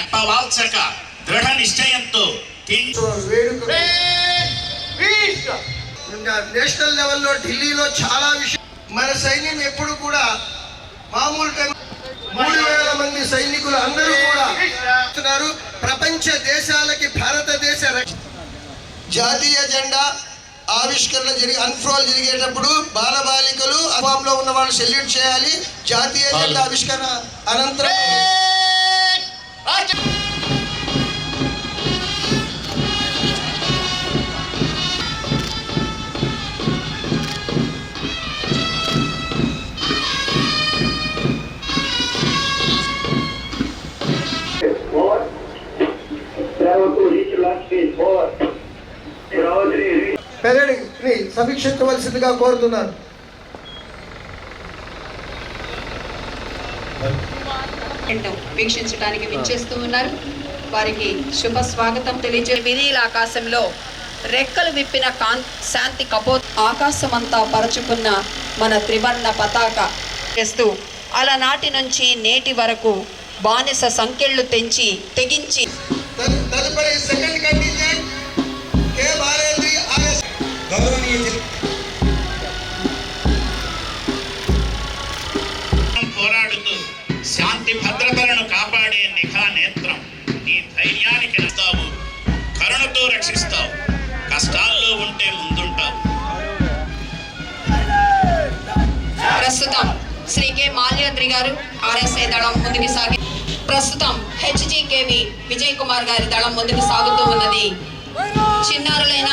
రెప్పవాల్చక దృఢ నిశ్చయంతో నేషనల్ లెవెల్లో ఢిల్లీలో చాలా విషయం. మన సైన్యం ఎప్పుడు కూడా మామూలు టైం మూడు వేల మంది సైనికులు అందరూ కూడా ప్రపంచ దేశాలకి భారతదేశ జాతీయ జెండా ఆవిష్కరణ జరిగి అన్ఫ్రోల్ జరిగేటప్పుడు బాలబాలికలు అవాంలో ఉన్న వాళ్ళు సెల్యూట్ చేయాలి. జాతీయ జెండా ఆవిష్కరణ అనంతరం Four. Travel to reach last stage. Four. Travel to reach. పెరడ్ని సమీక్షించవలసిందిగా కోరుతున్నాను ఎండం వీక్షించడానికి విచ్చేస్తూ ఉన్నారు. వారికి శుభ స్వాగతం తెలియజే వినీల ఆకాశంలో రెక్కలు విప్పిన కాన్ శాంతి కపోత్ ఆకాశమంతా పరచుకున్న మన త్రివర్ణ పతాక చేస్తూ అలనాటి నుంచి నేటి వరకు బానిస సంఖ్యలు తెంచి తెగించి. తదుపరి second contingent K Balendri RS గౌరవనీయ రక్షిస్తావు కష్టాల్లో ఉంటే ముందుంటావు ప్రస్తుతం శ్రీ కె మాల్యాద్రి గారు ఆర్ఎస్ఐ దళం ముందుకు సాగి ప్రస్తుతం హెచ్జికేవి విజయ్ కుమార్ గారి దళం ముందుకు సాగుతూ ఉన్నది. చిన్నారులైన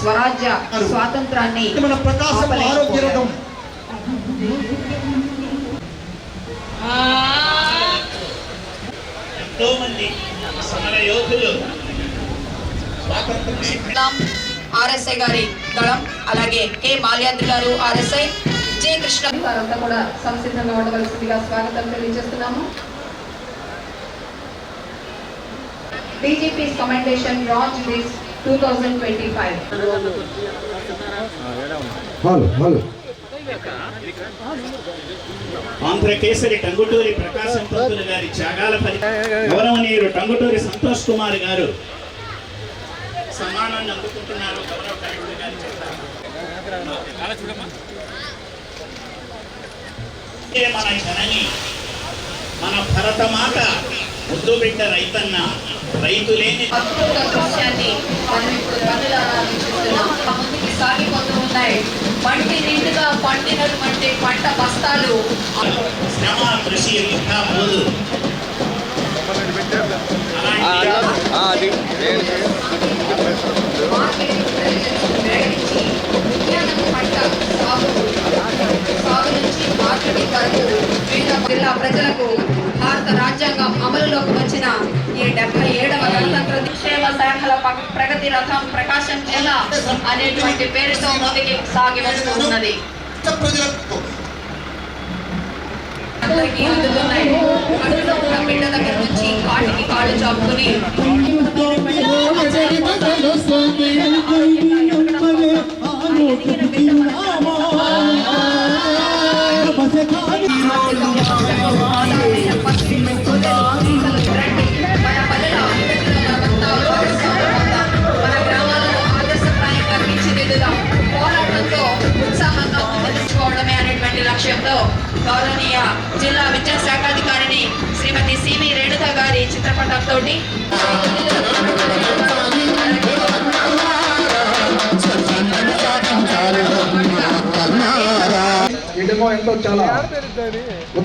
స్వరాజ్య స్వాతంత్రాన్ని మన ప్రకాశం ఆరోగ్య ఎంతో మంది సమర యోధులు ఆర్ఎస్ఐ గారి దళం అలాగే కె మాల్యాద్రి గారు ఆర్ఎస్ఐ జే కృష్ణ వారంతా కూడా సంసిద్ధంగా ఉండవలసిందిగా స్వాగతం తెలియజేస్తున్నాము. DGP commendation launch this two thousand twenty five Andhrakesari Tanguturi Prakasam Pantulu గారి త్యాగాల ఫలి గౌరవనీయులు టంగుటూరి సంతోష్ కుమార్ గారు సమానాన్ని అందుకుంటున్నారు గౌరవ కలెక్టర్ గారు మన జనని మన భరతమాత ముద్దు బిడ్డ రైతన్న రైతు లేని అద్భుత దృశ్యాన్ని మనం ఇప్పుడు కన్నులారా వీక్షిస్తున్నాం ముందుకి సాగిపోతూ ఉన్నాయి. పంటి నిండుగా పండినటువంటి పంట బస్తాలు. శ్రమ కృషి పోదు సాగు నుంచి మార్కెటింగ్ వరకు వివిధ జిల్లా ప్రజలకు భారత రాజ్యాంగం అమలులోకి వచ్చిన ఈ డెబ్బై ఏడవ గణతంత్ర నిక్షేమ శాఖల ప్రగతి రథం ప్రకాశం జిల్లా అనేటువంటి పేరుతో ముందుకి సాగి వస్తూ ఉన్నది అందరికీ అందుతున్నాయి కడుపులో ఉన్న బిడ్డ దగ్గర నుంచి కాటికి కాళ్ళు చాపుకుని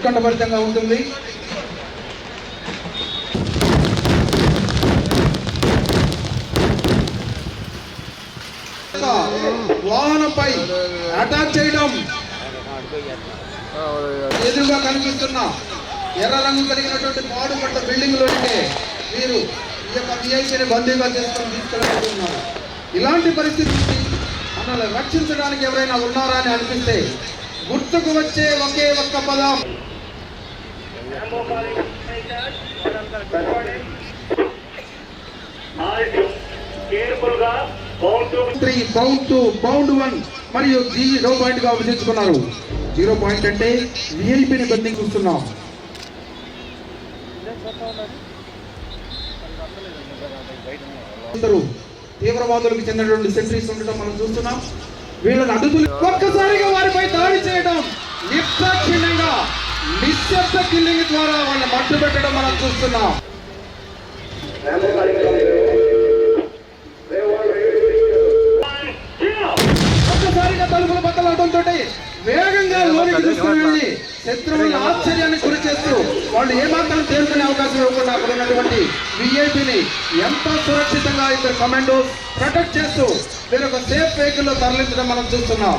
ఉత్కంఠభరితంగా ఉంటుంది. వాహనంపై అటాక్ చేయడం ఎదురుగా కనిపిస్తున్న ఎర్ర రంగు కలిగినటువంటి పాడుపడ్డ బిల్డింగ్ ఉంటే మీరు ఈ యొక్క విఐసీని బందీగా చేసుకొని తీసుకెళ్ళబోతున్నారు. ఇలాంటి పరిస్థితి మనల్ని రక్షించడానికి ఎవరైనా ఉన్నారా అని అనిపిస్తే గుర్తుకు వచ్చే ఒకే ఒక్క పదం. Three bound two bound one మరియు జీరో పాయింట్గా విభజించుకున్నారు జీరో పాయింట్ అంటే విఐపిని బంధించుతున్నాం అందరూ తీవ్రవాదులకు చెందినటువంటి సెంట్రీస్ ఉండటం మనం చూస్తున్నాం. వీళ్ళని అడుగులు ఒక్కసారిగా వారిపై దాడి చేయడం నిర్దాక్షిణ్యంగా నిశ్శబ్ద కిల్లింగ్ ద్వారా వాళ్ళని మట్టు పెట్టడం మనం చూస్తున్నాం. ఒక్కసారిగా తలుపులు బద్దలవడంతో వేగంగా లోనికి తీసుకుని శత్రువుల ఆశ్చర్యాన్ని గురి చేస్తూ వాళ్ళు ఏమాత్రం తేరుకునే అవకాశం ఇవ్వకుండా అక్కడ ఉన్నటువంటి విఐపిని ఎంత సురక్షితంగా ఇద్దరు కమాండోస్ ప్రొటెక్ట్ చేస్తూ వేరొక సేఫ్ వెహికల్లో తరలించడం మనం చూస్తున్నాం.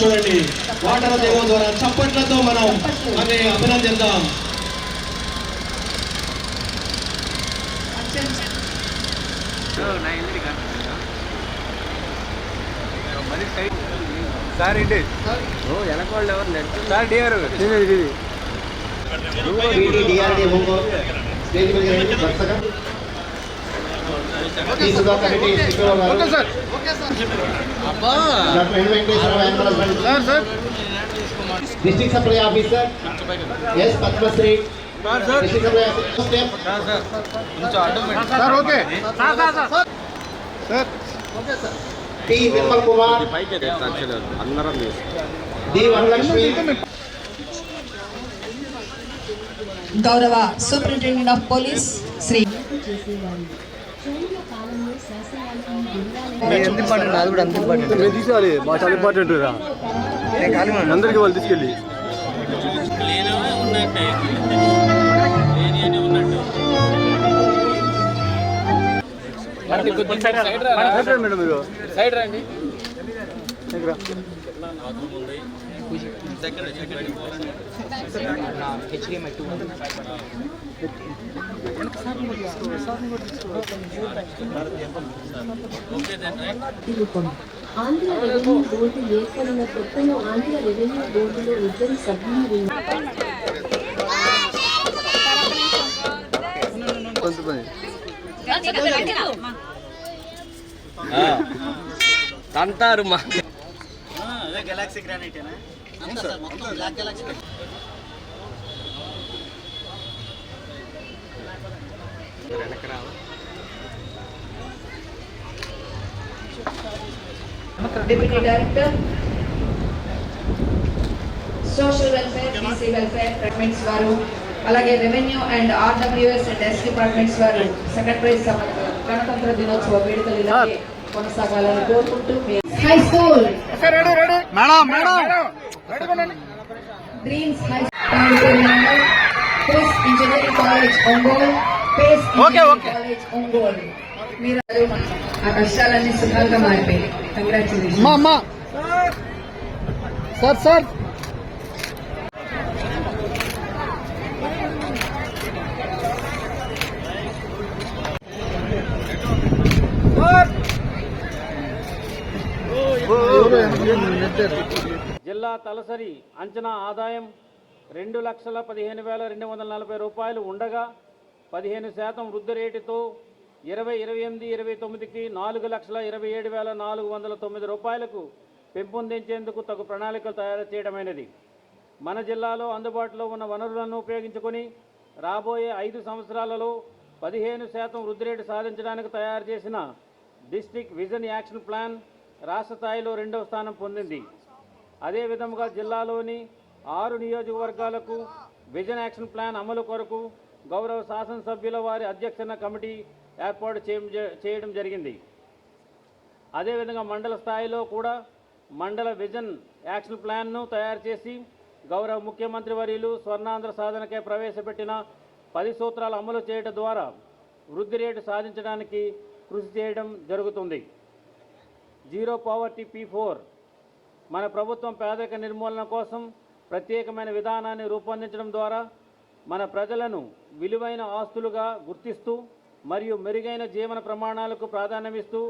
చూడండి. వాటర్ దేవం ద్వారా చప్పట్లతో మనం ఆమె అభినందిద్దాం. సార్ ఏంటి? ఓ వెనకాళ్ళు ఎవరు సార్ డిఆర్ స్టేజ్ మీద district supply officer S Padmasri district supply officer step sir okay T Nirmal Kumar అందరం డి వరలక్ష్మి గౌరవ సూపరింటెండెంట్ ఆఫ్ పోలీస్ శ్రీ ఎంత ఇంపార్టెంట్? అది కూడా అంత ఇంపార్టెంట్. మేము తీసుకోవాలి. మా చాలా ఇంపార్టెంట్ రా. అందరికి వాళ్ళు తీసుకెళ్ళి. సైడ్ రండి మేడం మీరు సైడ్ రండి ఆంధ్ర రెవెన్యూ బోర్డు ఏర్పడిన కొత్తలో ఆంధ్ర రెవెన్యూ బోర్డులో ఇద్దరు సభ్యులు ఉన్నారు. కొంచెం పని తంతారు Deputy Director, social welfare BC welfare departments వారు అలాగే revenue and RWS and S departments వారు సెకండ్ ప్రైజ్ గణతంత్ర దినోత్సవ వేడుకలు కొనసాగాలని కోరుకుంటూ high school dreams high school Kris engineering college Ongole Pace engineering college Ongole మీరు ఆ కష్టాలన్నీ సుఖాలుగా మారిపోయాయి. Congratulation sir sir. జిల్లా తలసరి అంచనా ఆదాయం రెండు లక్షల పదిహేను వేల రెండు వందల నలభై రూపాయలు ఉండగా పదిహేను శాతం వృద్ధి రేటుతో ఇరవై ఇరవై ఎనిమిది ఇరవై తొమ్మిదికి నాలుగు లక్షల ఇరవై ఏడు వేల నాలుగు వందల తొమ్మిది రూపాయలకు పెంపొందించేందుకు తగు ప్రణాళికలు తయారు చేయడమైనది. మన జిల్లాలో అందుబాటులో ఉన్న వనరులను ఉపయోగించుకొని రాబోయే ఐదు సంవత్సరాలలో పదిహేను శాతం వృద్ధి రేటు సాధించడానికి తయారు చేసిన డిస్టిక్ విజన్ యాక్షన్ ప్లాన్ రాష్ట్ర స్థాయిలో రెండవ స్థానం పొందింది. అదే విధముగా జిల్లాలోని ఆరు నియోజకవర్గాలకు విజన్ యాక్షన్ ప్లాన్ అమలు కొరకు గౌరవ శాసనసభ్యుల వారి అధ్యక్షన కమిటీ ఏర్పాటు చేయ- చేయడం జరిగింది. అదేవిధంగా మండల స్థాయిలో కూడా మండల విజన్ యాక్షన్ ప్లాన్ను తయారు చేసి గౌరవ ముఖ్యమంత్రి వర్యులు స్వర్ణాంధ్ర సాధనకే ప్రవేశపెట్టిన పది సూత్రాలు అమలు చేయడం ద్వారా వృద్ధి రేటు సాధించడానికి కృషి చేయడం జరుగుతుంది. Zero poverty P four. మన ప్రభుత్వం పేదరిక నిర్మూలన కోసం ప్రత్యేకమైన విధానాన్ని రూపొందించడం ద్వారా మన ప్రజలను విలువైన ఆస్తులుగా గుర్తిస్తూ మరియు మెరుగైన జీవన ప్రమాణాలకు ప్రాధాన్యమిస్తూ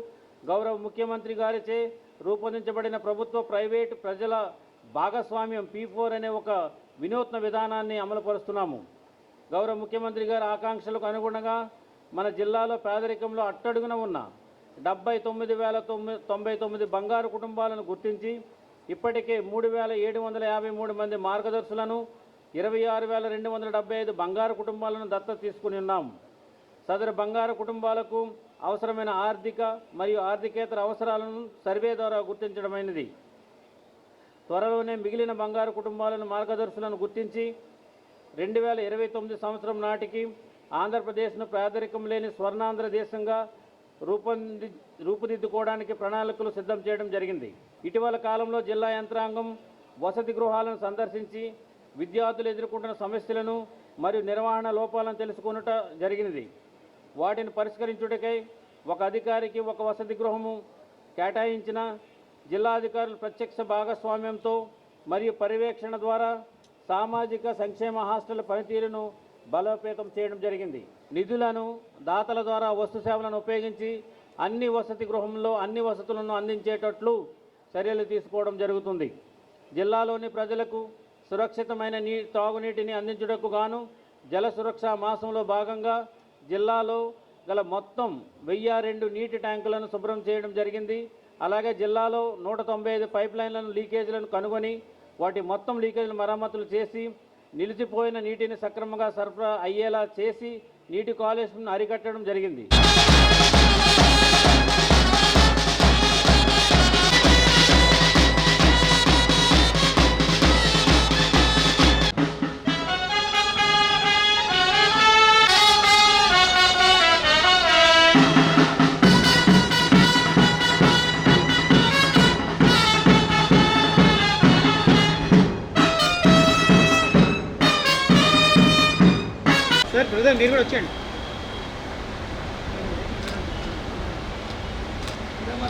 గౌరవ ముఖ్యమంత్రి గారిచే రూపొందించబడిన ప్రభుత్వ ప్రైవేటు ప్రజల భాగస్వామ్యం పీ ఫోర్ అనే ఒక వినూత్న విధానాన్ని అమలుపరుస్తున్నాము. గౌరవ ముఖ్యమంత్రి గారి ఆకాంక్షలకు అనుగుణంగా మన జిల్లాలో పేదరికంలో అట్టడుగున ఉన్న డెబ్బై తొమ్మిది వేల తొమ్మిది తొంభై తొమ్మిది బంగారు కుటుంబాలను గుర్తించి ఇప్పటికే మూడు వేల ఏడు వందల యాభై మూడు మంది మార్గదర్శులను ఇరవై ఆరు వేల రెండు వందల డెబ్బై ఐదు బంగారు కుటుంబాలను దత్తత తీసుకుని ఉన్నాం. సదరు బంగారు కుటుంబాలకు అవసరమైన ఆర్థిక మరియు ఆర్థికేతర అవసరాలను సర్వే ద్వారా గుర్తించడమైనది. త్వరలోనే మిగిలిన బంగారు కుటుంబాలను మార్గదర్శులను గుర్తించి రెండు వేల ఇరవై తొమ్మిది సంవత్సరం నాటికి ఆంధ్రప్రదేశ్ను పేదరికం లేని స్వర్ణాంధ్ర దేశంగా రూపొంది రూపుదిద్దుకోవడానికి ప్రణాళికలు సిద్ధం చేయడం జరిగింది. ఇటీవల కాలంలో జిల్లా యంత్రాంగం వసతి గృహాలను సందర్శించి విద్యార్థులు ఎదుర్కొంటున్న సమస్యలను మరియు నిర్వహణ లోపాలను తెలుసుకొనుట జరిగినది. వాటిని పరిష్కరించుటకై ఒక అధికారికి ఒక వసతి గృహము కేటాయించిన జిల్లాధికారులు ప్రత్యక్ష భాగస్వామ్యంతో మరియు పర్యవేక్షణ ద్వారా సామాజిక సంక్షేమ హాస్టల్ పనితీరును బలోపేతం చేయడం జరిగింది. నిధులను దాతల ద్వారా వస్తు సేవలను ఉపయోగించి అన్ని వసతి గృహంలో అన్ని వసతులను అందించేటట్లు చర్యలు తీసుకోవడం జరుగుతుంది. జిల్లాలోని ప్రజలకు సురక్షితమైన నీ తాగునీటిని అందించుటకు గాను జల సురక్ష మాసంలో భాగంగా జిల్లాలో గల మొత్తం వెయ్యి రెండు నీటి ట్యాంకులను శుభ్రం చేయడం జరిగింది. అలాగే జిల్లాలో నూట తొంభై ఐదు పైప్ లైన్లను లీకేజీలను కనుగొని వాటి మొత్తం లీకేజీలు మరమ్మతులు చేసి నిలిచిపోయిన నీటిని సక్రమంగా సరఫరా అయ్యేలా చేసి నీటి కాలుష్యం అరికట్టడం జరిగింది. మీరు కూడా వచ్చేయండి.